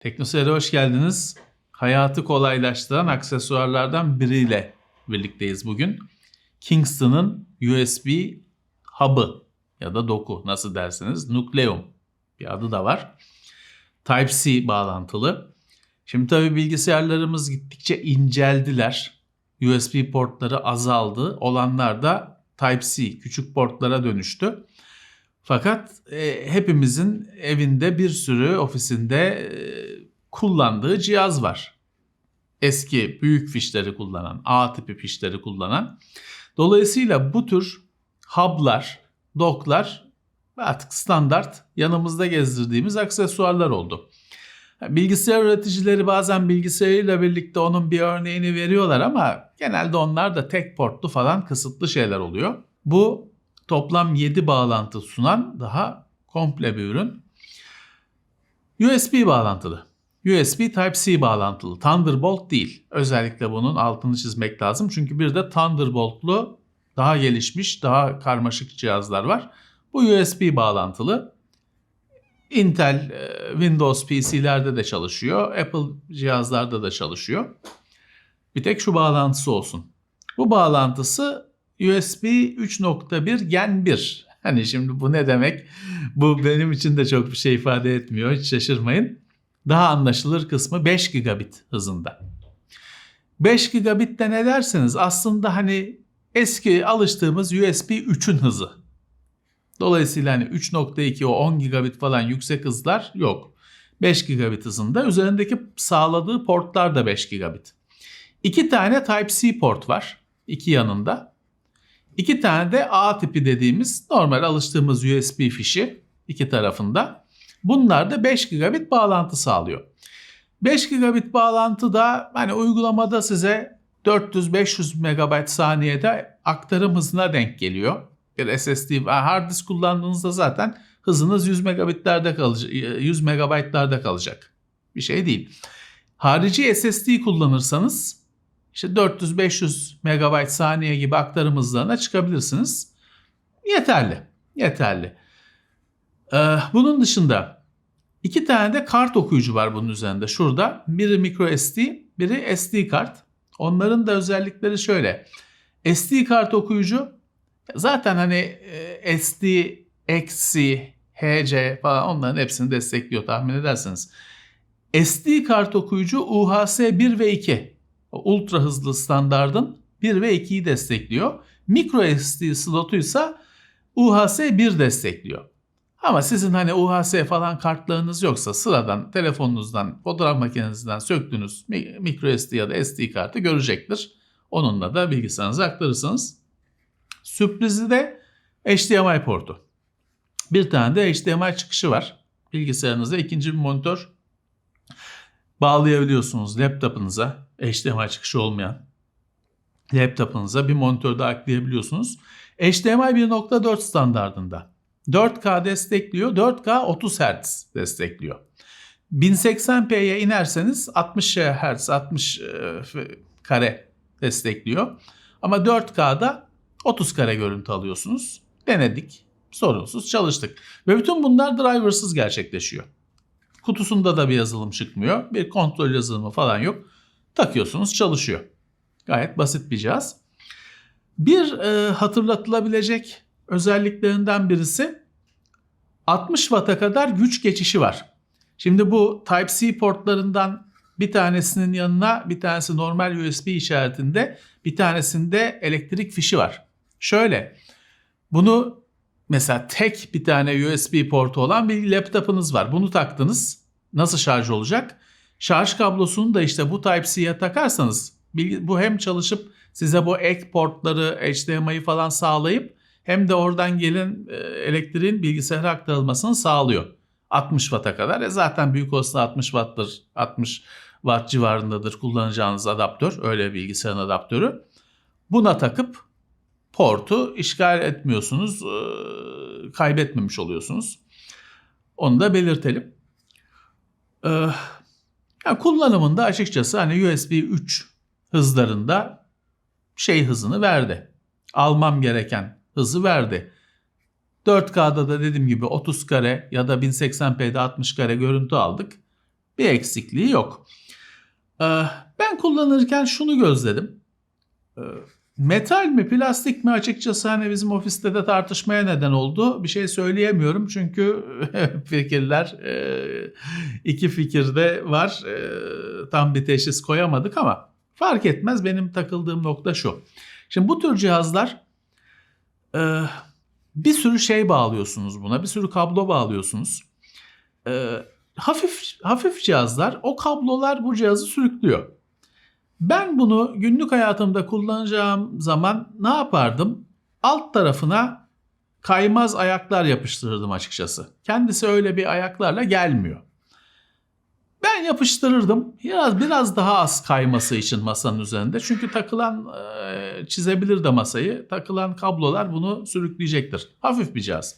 Teknoseyir'e hoş geldiniz. Hayatı kolaylaştıran aksesuarlardan biriyle birlikteyiz bugün. Kingston'ın USB hub'ı ya da doku nasıl dersiniz Nucleum bir adı da var. Type-C bağlantılı. Şimdi tabii bilgisayarlarımız gittikçe inceldiler. USB portları azaldı. Olanlar da Type-C küçük portlara dönüştü. Fakat e, hepimizin evinde bir sürü ofisinde e, kullandığı cihaz var. Eski büyük fişleri kullanan, A tipi fişleri kullanan. Dolayısıyla bu tür hub'lar, dock'lar artık standart yanımızda gezdirdiğimiz aksesuarlar oldu. Bilgisayar üreticileri bazen bilgisayarıyla birlikte onun bir örneğini veriyorlar ama genelde onlar da tek portlu falan kısıtlı şeyler oluyor. Bu toplam 7 bağlantı sunan daha komple bir ürün. USB bağlantılı. USB Type-C bağlantılı. Thunderbolt değil. Özellikle bunun altını çizmek lazım. Çünkü bir de Thunderbolt'lu daha gelişmiş, daha karmaşık cihazlar var. Bu USB bağlantılı. Intel, e, Windows PC'lerde de çalışıyor. Apple cihazlarda da çalışıyor. Bir tek şu bağlantısı olsun. Bu bağlantısı USB 3.1 Gen 1. Hani şimdi bu ne demek? Bu benim için de çok bir şey ifade etmiyor. Hiç şaşırmayın. Daha anlaşılır kısmı 5 gigabit hızında. 5 gigabit de ne dersiniz? Aslında hani eski alıştığımız USB 3'ün hızı. Dolayısıyla hani 3.2 o 10 gigabit falan yüksek hızlar yok. 5 gigabit hızında. Üzerindeki sağladığı portlar da 5 gigabit. İki tane Type-C port var. iki yanında. İki tane de A tipi dediğimiz normal alıştığımız USB fişi iki tarafında. Bunlar da 5 gigabit bağlantı sağlıyor. 5 gigabit bağlantı da hani uygulamada size 400-500 megabayt saniyede aktarım hızına denk geliyor. Bir SSD hard disk kullandığınızda zaten hızınız 100 megabitlerde kalacak, 100 megabaytlarda kalacak. Bir şey değil. Harici SSD kullanırsanız işte 400-500 megabayt saniye gibi aktarım hızlarına çıkabilirsiniz. Yeterli. Yeterli. Ee, bunun dışında iki tane de kart okuyucu var bunun üzerinde. Şurada biri micro SD, biri SD kart. Onların da özellikleri şöyle. SD kart okuyucu zaten hani e, SD, eksi, HC falan onların hepsini destekliyor tahmin edersiniz. SD kart okuyucu UHS 1 ve 2 ultra hızlı standardın 1 ve 2'yi destekliyor. Micro SD slotu ise UHS 1 destekliyor. Ama sizin hani UHS falan kartlarınız yoksa sıradan telefonunuzdan, fotoğraf makinenizden söktüğünüz micro SD ya da SD kartı görecektir. Onunla da bilgisayarınıza aktarırsınız. Sürprizi de HDMI portu. Bir tane de HDMI çıkışı var. Bilgisayarınıza ikinci bir monitör bağlayabiliyorsunuz laptopunuza. HDMI çıkışı olmayan laptopunuza bir monitör daha ekleyebiliyorsunuz. HDMI 1.4 standartında. 4K destekliyor. 4K 30 Hz destekliyor. 1080p'ye inerseniz 60 Hz 60 kare destekliyor. Ama 4K'da 30 kare görüntü alıyorsunuz. Denedik. Sorunsuz çalıştık. Ve bütün bunlar driversız gerçekleşiyor. Kutusunda da bir yazılım çıkmıyor. Bir kontrol yazılımı falan yok. Takıyorsunuz çalışıyor. Gayet basit bir cihaz. Bir e, hatırlatılabilecek özelliklerinden birisi 60 Watt'a kadar güç geçişi var. Şimdi bu Type-C portlarından bir tanesinin yanına bir tanesi normal USB işaretinde bir tanesinde elektrik fişi var. Şöyle bunu mesela tek bir tane USB portu olan bir laptopunuz var. Bunu taktınız. Nasıl şarj olacak? Şarj kablosunu da işte bu Type-C'ye takarsanız bu hem çalışıp size bu ek portları HDMI'yi falan sağlayıp hem de oradan gelen elektriğin bilgisayara aktarılmasını sağlıyor. 60 Watt'a kadar. E zaten büyük olsa 60 Watt'tır. 60 Watt civarındadır kullanacağınız adaptör. Öyle bilgisayarın adaptörü. Buna takıp portu işgal etmiyorsunuz. Kaybetmemiş oluyorsunuz. Onu da belirtelim. Yani kullanımında açıkçası hani USB 3 hızlarında şey hızını verdi. Almam gereken hızı verdi. 4K'da da dediğim gibi 30 kare ya da 1080p'de 60 kare görüntü aldık. Bir eksikliği yok. Ee, ben kullanırken şunu gözledim. Ee, metal mi plastik mi açıkçası hani bizim ofiste de tartışmaya neden oldu. Bir şey söyleyemiyorum çünkü fikirler e, iki fikirde var. E, tam bir teşhis koyamadık ama fark etmez benim takıldığım nokta şu. Şimdi bu tür cihazlar e, bir sürü şey bağlıyorsunuz buna bir sürü kablo bağlıyorsunuz. E, hafif hafif cihazlar o kablolar bu cihazı sürüklüyor. Ben bunu günlük hayatımda kullanacağım zaman ne yapardım? Alt tarafına kaymaz ayaklar yapıştırırdım açıkçası. Kendisi öyle bir ayaklarla gelmiyor. Ben yapıştırırdım. Biraz biraz daha az kayması için masanın üzerinde. Çünkü takılan e, çizebilir de masayı. Takılan kablolar bunu sürükleyecektir. Hafif bir cihaz.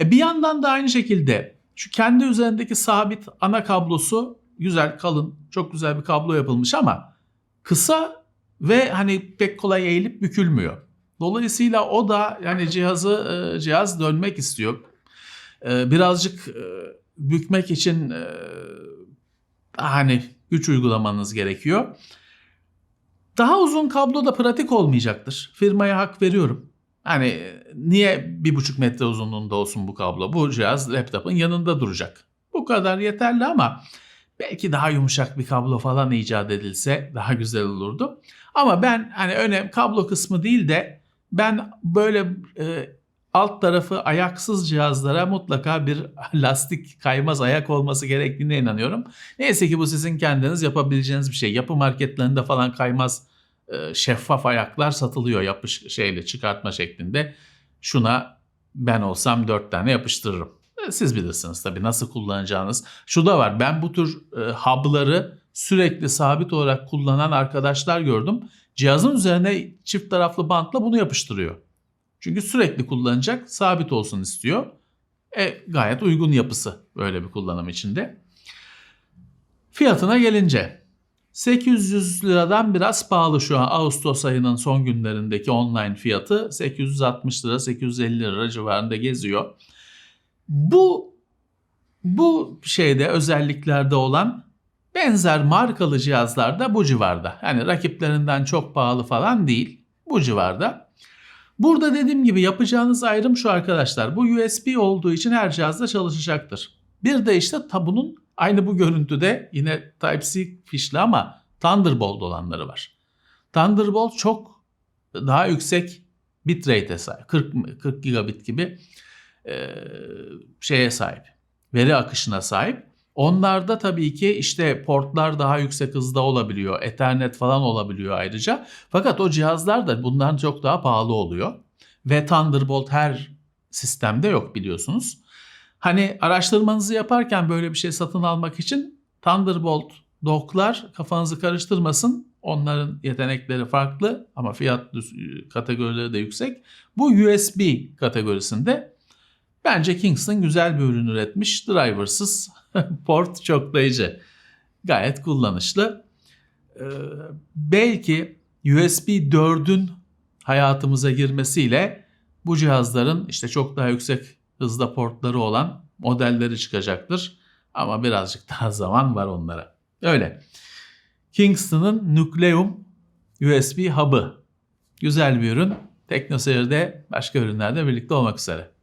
E, bir yandan da aynı şekilde şu kendi üzerindeki sabit ana kablosu güzel kalın çok güzel bir kablo yapılmış ama kısa ve hani pek kolay eğilip bükülmüyor. Dolayısıyla o da yani cihazı e, cihaz dönmek istiyor. E, birazcık e, bükmek için e, hani güç uygulamanız gerekiyor. Daha uzun kablo da pratik olmayacaktır. Firmaya hak veriyorum. Hani niye bir buçuk metre uzunluğunda olsun bu kablo? Bu cihaz laptopun yanında duracak. Bu kadar yeterli ama belki daha yumuşak bir kablo falan icat edilse daha güzel olurdu. Ama ben hani önem kablo kısmı değil de ben böyle e, alt tarafı ayaksız cihazlara mutlaka bir lastik kaymaz ayak olması gerektiğine inanıyorum. Neyse ki bu sizin kendiniz yapabileceğiniz bir şey. Yapı marketlerinde falan kaymaz e, şeffaf ayaklar satılıyor yapış şeyle çıkartma şeklinde. Şuna ben olsam dört tane yapıştırırım. E, Siz bilirsiniz tabii nasıl kullanacağınız. Şu da var ben bu tür e, hub'ları sürekli sabit olarak kullanan arkadaşlar gördüm. Cihazın üzerine çift taraflı bantla bunu yapıştırıyor. Çünkü sürekli kullanacak, sabit olsun istiyor. E, gayet uygun yapısı böyle bir kullanım içinde. Fiyatına gelince 800 liradan biraz pahalı şu an Ağustos ayının son günlerindeki online fiyatı 860 lira 850 lira civarında geziyor. Bu bu şeyde özelliklerde olan benzer markalı cihazlar da bu civarda. Yani rakiplerinden çok pahalı falan değil. Bu civarda. Burada dediğim gibi yapacağınız ayrım şu arkadaşlar. Bu USB olduğu için her cihazda çalışacaktır. Bir de işte tabunun aynı bu görüntüde yine Type-C fişli ama Thunderbolt olanları var. Thunderbolt çok daha yüksek bitrate'e sahip. 40, 40 gigabit gibi e, şeye sahip. Veri akışına sahip. Onlarda tabii ki işte portlar daha yüksek hızda olabiliyor. Ethernet falan olabiliyor ayrıca. Fakat o cihazlar da bundan çok daha pahalı oluyor. Ve Thunderbolt her sistemde yok biliyorsunuz. Hani araştırmanızı yaparken böyle bir şey satın almak için Thunderbolt docklar kafanızı karıştırmasın. Onların yetenekleri farklı ama fiyat kategorileri de yüksek. Bu USB kategorisinde bence Kingston güzel bir ürün üretmiş. Driversız port çoklayıcı. Gayet kullanışlı. Ee, belki USB 4'ün hayatımıza girmesiyle bu cihazların işte çok daha yüksek hızda portları olan modelleri çıkacaktır. Ama birazcık daha zaman var onlara. Öyle. Kingston'ın Nucleum USB hub'ı. Güzel bir ürün. TeknoSeyir'de başka ürünlerde birlikte olmak üzere.